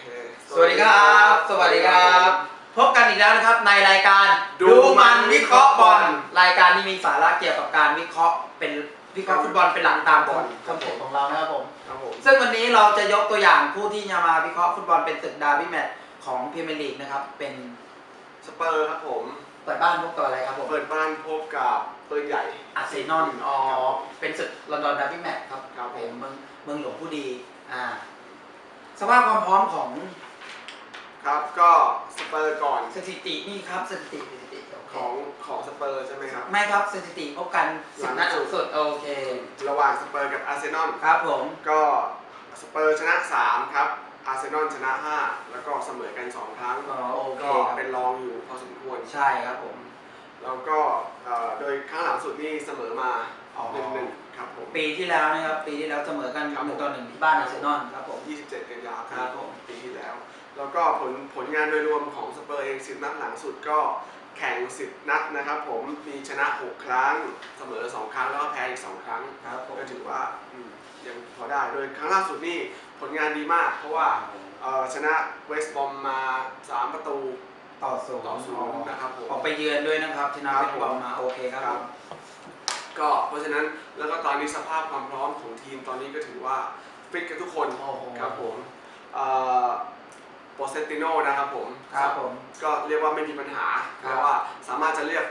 เคสวัสดีครับ สวัสดีครับ พบกันอีกแล้วนะครับในรายการดูมันวิเคราะห์บอลรายการที่มีสาระเกี่ยวกับการวิเคราะห์เป็นวิเคราะห์ฟุตบอลเป็นหลักตามคอนคอนเซ็ปต์ของเรานะครับผมครับผม ซึ่งวันนี้เราจะยกตัวอย่างผู้ที่จะมาวิเคราะห์ฟุตบอลเป็นศึกดาร์บี้แมตช์ของพรีเมียร์ลีกนะครับเป็นสเปอร์ครับผมเปิดบ้านพบกับอะไรครับผมเปิดบ้านพบกับปืนใหญ่อาร์เซนอลอ๋อเป็นศึกลอนดอนดาร์บี้แมตช์ครับครับผมเป็นเมืองเมืองหลวงผู้ดีอ่า สภาพความพร้อมของครับก็สเปอร์ก่อนสถิตินี่ครับสถิติสถิติโอเคของของสเปอร์ใช่ไหมครับ ไม่ครับสถิติพบกันสิบนัดหลังสุสูดงสุดโอเค ระหว่างสเปอร์กับอาร์เซนอลครับผมก็สเปอร์ชนะ3ครับอาร์เซนอลชนะ 5 แล้วก็เสมอกัน 2 ครั้งอ๋อโอเคก็ครับเป็นรองอยู่พอสมควรใช่ครับผม แล้วก็เอ่อโดยครั้งหลังสุดนี่เสมอมาอ๋อหนึ่งหนึ่งครับผม ปีที่แล้วนะครับ ปีที่แล้วเสมอกันครับหนึ่งต่อหนึ่งที่บ้านอาร์เซนอลครับผม 27 กันยาครับผมปีที่แล้ว แล้วก็ผลผลงานโดยรวมของสเปอร์เอง 10 นัดหลังสุดก็แข่ง 10 นัดนะครับผมมีชนะ 6 ครั้ง เสมอ 2 ครั้งแล้วก็แพ้อีก 2 ครั้งครับผม ก็ถือว่าอืมยังพอได้โดยครั้งล่าสุดนี่ผลงานดีมาก เพราะว่าเอ่อชนะเวสต์บอมมา 3 ประตู ต่อศูนย์ต่อศูนย์นะครับผมออกไปเยือนด้วยนะครับชนะครับเป็นบอลมาโอเคครับคผรับม ก็เพราะฉะนั้นแล้วก็ตอนนี้สภาพความพร้อมของทีมตอนนี้ก็ถือว่าฟิตกันทุกคนโอ้โหครับผมโปเซติโนนะครับผมครับผมก็เรียกว่าไม่มีปัญหาครับเพราะว่าสามารถจะเรียก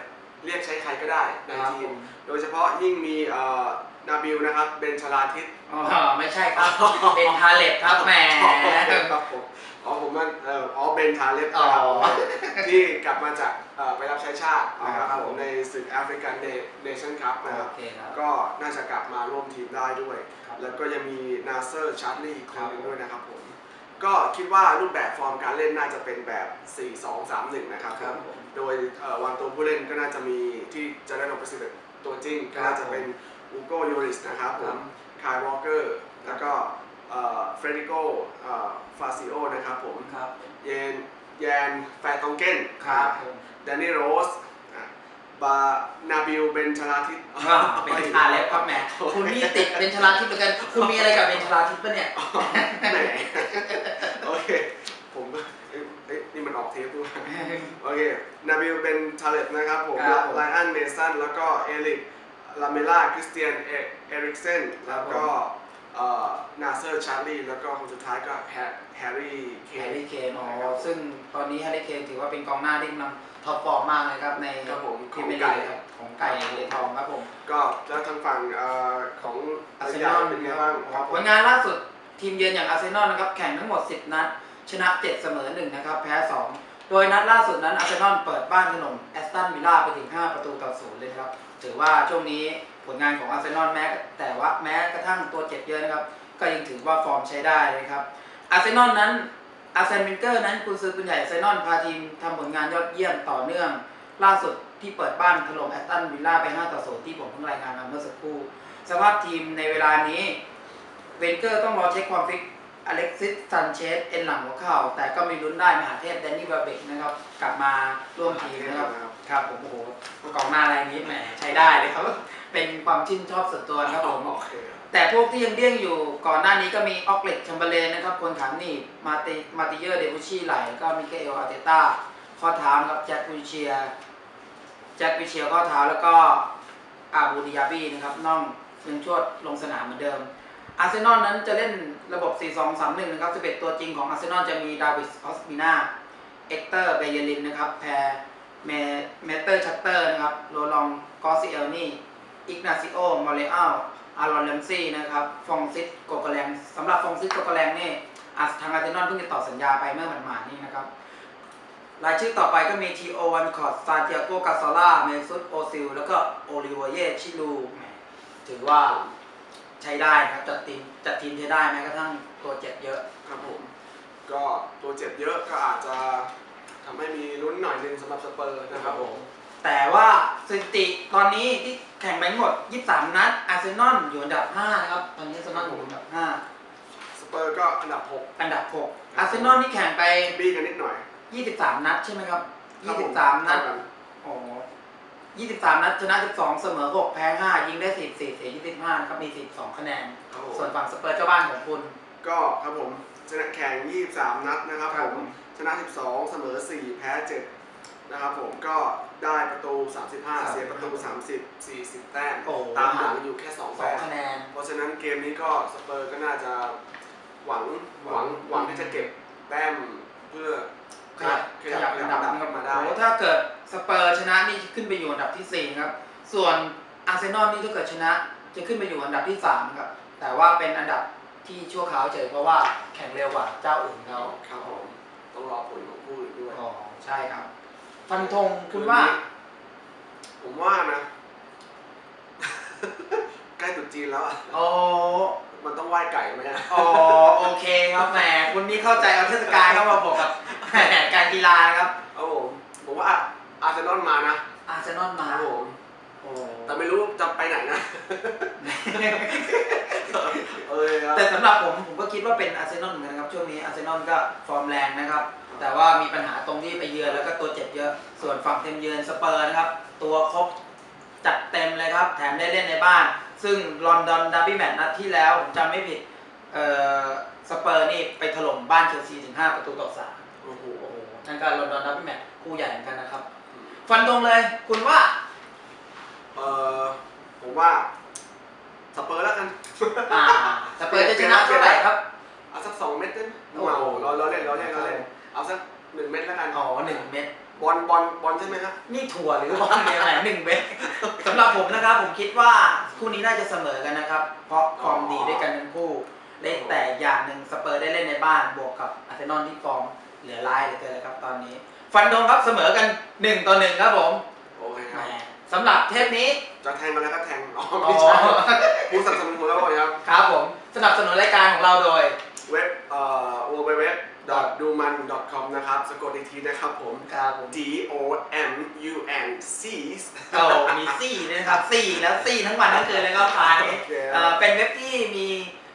เรียกใช้ใครก็ได้ในครับทีผมมโดยเฉพาะยิ่งมีเอ่อนาบิลนะครับเบนชลาทิตอ๋อไม่ใช่ครับเป็นทาเล็บครับแหมครับผม อ๋อผมมันเอ่ออ๋อเบนทาเลฟนะครับอ๋อ ที่กลับมาจากเอ่อไปรับใช้ชาตินะครับครับผผมมในศึกแอฟริกันเนชั่นคัพนะครับ โอเคครับ ก็น่าจะกลับมาร่วมทีมได้ด้วย ครับแล้วก็ยังมีนาเซอร์ชาร์ลีอีกคนหนึงครับด้วยนะครับผม ก็คิดว่ารูปแบบฟอร์มการเล่นน่าจะเป็นแบบ 4-2-3-1 นะครับครับผมผม โดยเอ่อวางตัวผู้เล่นก็น่าจะมีที่จะได้ลงไปสิบเอ็ดตัวจริง ก็น่าจะเป็นอูโกโยริสนะครับผม คายวอลเกอร์ แล้วก็ เฟรดิโกฟาซิโอนะครับผมครับเยนแยนแฟร์ตองเกนครับผมแดนนี่โรสบานาบิลเบนชลาทิตอ่าเป็นทาเล็บครับแหมคุณนี่ติดเป็นชลาทิพย์เหมือนกัน คุณมีอะไรกับเป็นชลาทิพย์ปะเนี่ยแหมโอเค ผมก็เอ้ยเอ้ยนี่มันออกเทปด้วยโอเค นาบิลเป็นทาเลตนะครับผมครับผมไลอันเมสันแล้วก็เอริกลาเมล่าคริสเตียนเอริกเซนครัแล้บวผมก็เอ่อ นาเซอร์ชาร์ลีแล้วก็คนสุดท้ายก็แฮแฮร์รี่เคแฮร์รี่เคนอ๋อซึ่งตอนนี้แฮร์รี่เคนถือว่าเป็นกองหน้าที่กำลังท็อปฟอร์มมากเลยครับในครับผมพรีเมียร์ของไก่ลีกครับของไก่เลยทองครับผมก็แล้วทางฝั่งเอ่อของอาร์เซยนอลเป็นไงบ้างครับผผมลงานล่าสุดทีมเยือนอย่างอาร์เซนอลนะครับแข่งทั้งหมด 10 นัด ชนะ 7 เสมอ 1 นะครับ แพ้ 2 โดยนัดล่าสุดนั้นอาร์เซนอลเปิดบ้านถล่มแอสตันวิลล่าไปถึง 5 ประตูต่อศูนย์เลยนะครับ ถือว่าช่วงนี้ ผลงานของอาร์เซนอลแม้แต่ว่าแม้กระทั่งตัวเจ็บเยอะนะครับ ก็ยังถือว่าฟอร์มใช้ได้เลยครับอาร์เซนอลนั้นอาร์เซนวินเกอร์นั้นกุนซือปืนใหญ่อาร์เซนอลพาทีมทำผลงานยอดเยี่ยมต่อเนื่อง ล่าสุดที่เปิดบ้านถล่มแอสตันวิลล่าไป 5 ต่อ0ที่ผมเพิ่งรายงานมาเมื่อสักครู่ สภาพทีมในเวลานี้เวนเกอร์ต้องรอเช็คความฟิตอเล็กซิสซันเชสเอ็นหลังหัวเข่า แต่ก็มีลุ้นได้มหาเทพแดนนี่บาเบกนะครับ กลับมาร่วมทีมนะครับ ครับผมโอ้โหกองหน้ารายนี้แหมใช้ได้เลยครับ เป็นความชื่นชอบส่วนตัวนะครับผมโอเคแต่พวกที่ยังเดี้ยงอยู่ก่อนหน้านี้ก็มีออกเล็กชัมเบอร์เลนนะครับ คนขังหนี่มาติมาติเยอร์เดบุชีไหลแล้วก็มิเกเอลอาร์เตต้าข้อเท้านะครับแจ็ควิเชียร์แจ็ควิเชียร์ข้อเท้าแล้วก็อาบูดิยาบีนะครับน่องยังชวดลงสนามเหมือนเดิม อาร์เซนอลนั้นจะเล่นระบบ 4-2-3-1 นะครับ 11 ตัวจริงของอาร์เซนอลจะมีดาวิสออสปินาเอ็กเตอร์เบเยลินนะครับแพรเมเมเตอร์ชัตเตอร์นะครับโรลองกอซิเอลนี่ อิกนาซิโอมอเรอัลอารอนเลมซี่นะครับฟองซิสโกกแลงสำหรับฟองซิสโกกแลงนี่อาทางอาร์เซนอลเพิ่งจะต่อสัญญาไปเมื่อหมาดๆนี่นะครับ รายชื่อต่อไปก็มีทีโอวันคอร์ดซาเตียโกกาซาล่าเมซุตโอซิล แล้วก็โอลิเวเยชิลูถือว่าใช้ได้นะครับจัดทีมจัดทีมใช้ได้แม้กระทั่งตัวเจ็บเยอะครับผม ก็ตัวเจ็บเยอะก็อาจจะทำให้มีลุ้นหน่อยนึงสำหรับสเปอร์นะครับผม แต่ว่าสถิติตอนนี้ที่แข่งไปทั้งหมด 23 นัดอาร์เซนอลอยู่อันดับ 5 นะครับ ตอนนี้อาร์เซนอลอยู่อันดับ สเปอร์ก็อันดับ5อันดับ 6 อาร์เซนอลนี่แข่งไป6บี้กันนิดหน่อย23 นัดใช่ไหมครับ ครับผม23 นัด เท่ากันอ๋อ23 นัดชนะ 12 เสมอ 6 แพ้ 5 ยิงได้ 14เสีย25 นะครับ มี 12 คะแนน ครับผมส่วนฝั่งสเปอร์เจ้าบ้านของคุณ ก็ครับผมชนะแข่ง 23 นัดนะครับครัผบมชนะ 12 เสมอ 4 แพ้ 7 นะครับผมก็ได้ประตู 35 เสียประตู 30 40 แต้มโอ้ตามหลังอยู่แค่2สองแต้มคะแนน เพราะฉะนั้นเกมนี้ก็สเปอร์ก็น่าจะหวังหวังหวังที่จะเก็บแต้มเพื่อขยับขยับอันดับขึ้นมาได้โอ้ถ้าเกิดสเปอร์ชนะนี่ขึ้นไปอยู่อันดับที่สี่ครับ ส่วนอาร์เซนอลนี่ถ้าเกิดชนะจะขึ้นไปอยู่อันดับที่สามครับ แต่ว่าเป็นอันดับที่ชั่วคราวเฉยเพราะว่าแข่งเร็วกว่าเจ้าอื่นเขาครับผมต้องรอผลของผู้อื่นด้วย อ๋อใช่ครับ ฟันธงคุณว่า ผมว่านะ ใกล้ตรุษจีนแล้วอะโอ้มันต้องไหว้ไก่ไหมอะอ๋อโอเคครับแหมคุณนี่เข้าใจเอาเทศกาลเข้ามาบวกกับแหมการกีฬานะครับ ครับผมผมว่าอาร์เซนอลมานะอาร์เซนอลคมารับผมโอ้แต่ไม่รู้จะไปไหนนะ เออครับแต่สำหรับผมผมก็คิดว่าเป็นอาร์เซนอลเหมือนกันนะครับ ช่วงนี้อาร์เซนอลก็ฟอร์มแรงนะครับแต่ว่า มีปัญหาตรงที่ไปเยือนแล้วก็ตัวเจ็บเยอะ ส่วนฝั่งเต็มเยือนสเปอร์นะครับ ตัวครบจัดเต็มเลยครับ แถมได้เล่นในบ้าน ซึ่งลอนดอนดาร์บี้แมตช์นัดที่แล้วผมจำไม่ผิดเอ่อสเปอร์นี่ไปถล่มบ้านเชลซีถึง 5 ประตูต่อสามโอ้โหโอ้โหนั่นก็ลอนดอนดาร์บี้แมตช์คู่ใหญ่เหมือนกันนะครับ ฟันตรงเลยคุณว่า เออผมว่าสเปอร์แล้วกันอ่าสเปอร์จะชนะเท่าไหร่ครับ เอาสักสองเม็ดได้ไหมโอ้โหเมาเราเราเล่นเราเล่นเราเล่นเอาสัก หนึ่งเม็ดแล้วกันอ๋อหนึ่งเม็ดบอลบอลบอลใช่ไหมครับนี่ถั่วหรือบอลเนี่ยไหนหนึ่งเม็ดสำหรับผมนะครับผมคิดว่าคู่นี้น่าจะเสมอกันนะครับ เพราะฟอร์มดีด้วยกันทั้งคู่เล่นแต่อย่างหนึ่งสเปอร์ได้เล่นในบ้านบวกกับอาร์เซนอลที่ฟอร์มเหลือร้ายเหลือเกินเลยครับตอนนี้ ฟันธงครับเสมอกันหนึ่งต่อหนึ่งครับผมโอเคคแหมรับสำหรับเทปนี้จะแทงมาแล้วก็แทงอ๋ออ๋ไม่อใช่ผู้สนับสนุนของเราครับครับผมสนับสนุนรายการของเราโดยเว็บเอ่อ www. duman.com นะครับสะกดอีกทีนะครับผม ครับผม D O M U N C โอ้มีซี่ด้วยนะครับซี่แล้วซี่ทั้งวันทั้งคืนเลยครับฟ้านี้โอเคเอ่อเป็นเว็บที่มี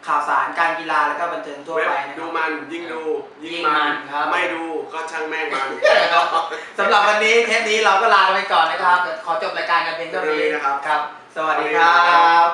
ข่าวสารการกีฬาแล้วก็บันเทิงทั่วเว็บไปนะคดูรับมันยิ่งดูยิ่งยิ่งมัมันนครับไม่ดูก็ช่างแม่งมันสำหรับวันนี้เทปนี้เราก็ลากันไปก่อนนะครับ ขอจบรายการกันเพียงเท่านี้เท่านี้นะครับครับ สวัสดีครับ